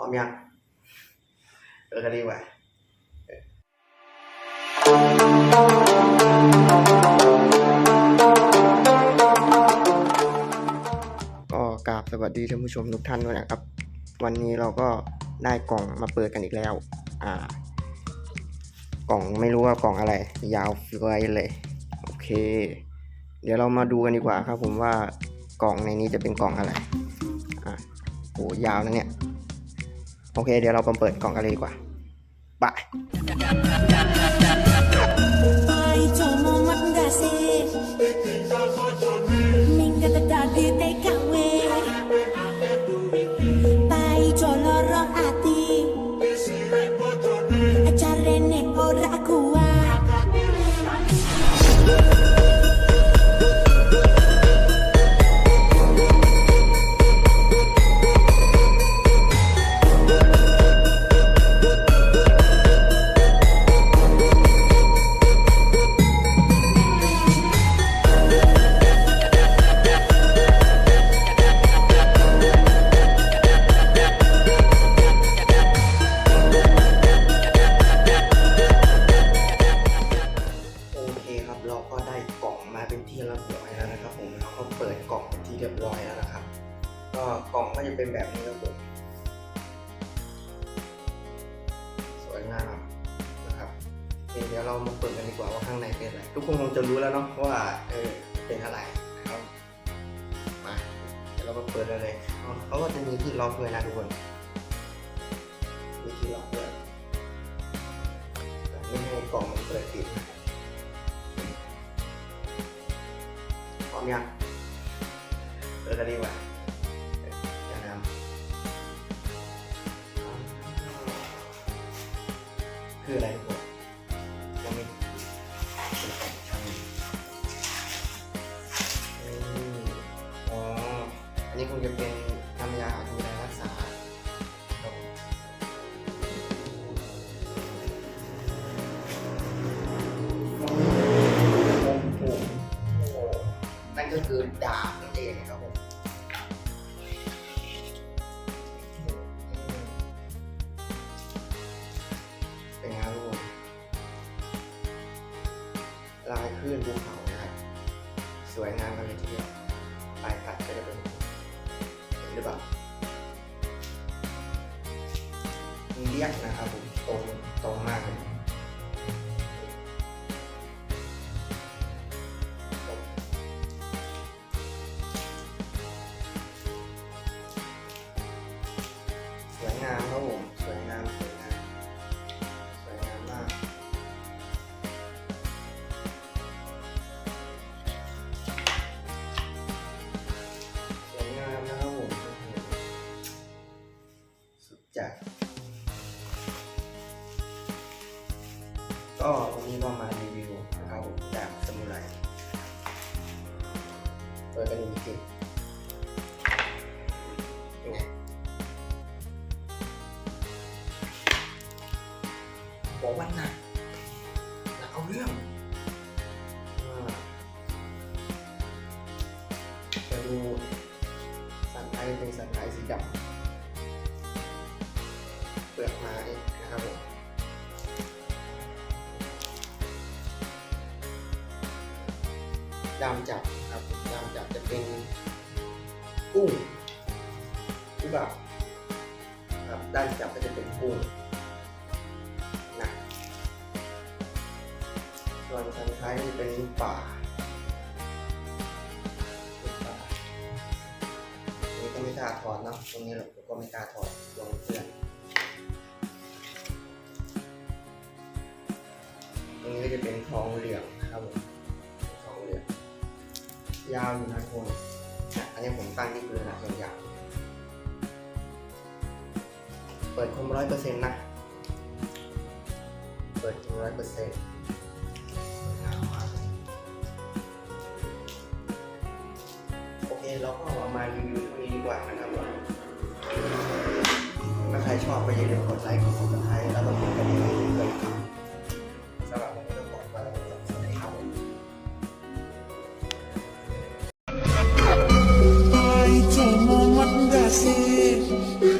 ร้อมยังเออกันดีกว่าก็กราบสวัสดีท่านผู้ชมทุกท่านด้วยนะครับ วันนี้เราก็ได้กล่องมาเปิดกันอีกแล้ว อ่า กล่องไม่รู้ว่ากล่องอะไร ยาวเฟ้ยเลย โอเค เดี๋ยวเรามาดูกันดีกว่าครับผมว่ากล่องในนี้จะเป็นกล่องอะไร อะโหยาวนะเนี่ย โอเค เดี๋ยวเราไปเปิดกล่องกันเลยดีกว่าไป Ay, เราก็ได้กล่องมาเป็นที่เรียบร้อยแล้วนะครับ ผมเราก็เปิดกล่องเป็นที่เรียบร้อยแล้วนะครับ ก็กล่องก็จะเป็นแบบนี้ครับผมสวยงามนะครับเเดี๋ยวเรามาเปิดกันดีกว่าว่าข้างในเป็นอะไรทุกคนคงจะรู้แล้วเนาะว่าเออเป็นอะไรนะครับมาเดี๋ยวเรามาเปิดกันเลยเขาก็จะมีที่ล็อกด้วยนะทุกคนมีที่ล็อกด้วยไม่ให้กล่องมันเปิดปิด อมยังเออจะดีกว่าเอออย่านำคืออะไรทุกคนยังไม่นี่อ๋ออันนี้คงจะเป็นน้ำยาดูแลรักษาครับ ก็คือดาบนั่นเองครับผมเป็นไงครับทุกคนลายคลื่นภูเขานะครับสวยงามกันเลยทีเดียวปลายกัดก็จะเป็นเห็นหรือเปล่ามีเรียกนะครับผมตรงตรงมากเลย ก็วันนี้ก็มารีวิวนะครับผมจากสมุไรเปิดกันดูจริเป็นไงบอกว่าหนักหนักเอาเรื่องจะดูสันไทยเป็นสันไทยสีดำเปลือกไม้นะครับผม ดามจับครับดามจับจะเป็นกุ้งกุ้งแบบครับด้านจับก็จะเป็นกุ้งนะส่วนสันท้ายก็จะเป็นป่าป่าตรงนี้ก็ไม่กล้าถอดเนาะตรงนี้เราก็ไม่กล้าถอดลงเพื่อนตรงนี้ก็จะเป็นทองเหลืองครับผม ยาวอยู่นะทุกคนอันนี้ผมตั้งที่พื้นนะยาวเปิดคมร้อยเปอร์เซ็นต์นะ เปิดคมร้อยเปอร์เซ็นต์โอเค เราก็เอามารีวิวนี้ดีกว่านะครับว่าถ้าใครชอบก็อย่าลืมกดไลค์ กดซับสไครต์แล้วก็กดกระดิ่ง esquecer.